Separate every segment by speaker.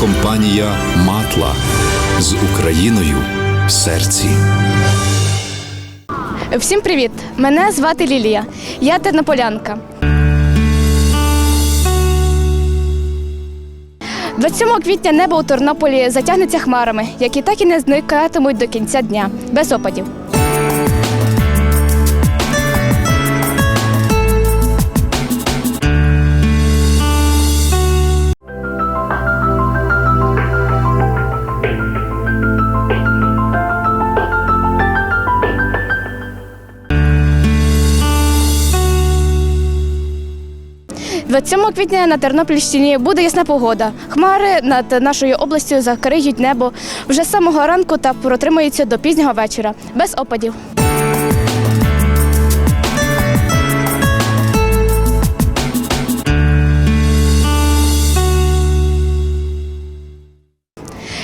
Speaker 1: компанія Матла з Україною в серці.
Speaker 2: Всім привіт! Мене звати Лілія. Я тернополянка. 27 квітня небо у Тернополі затягнеться хмарами, які так і не зникатимуть до кінця дня, без опадів. – 27 квітня на Тернопільщині буде ясна погода. Хмари над нашою областю закриють небо вже з самого ранку та протримаються до пізнього вечора, без опадів.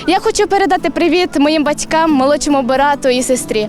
Speaker 2: Я хочу передати привіт моїм батькам, молодшому брату і сестрі.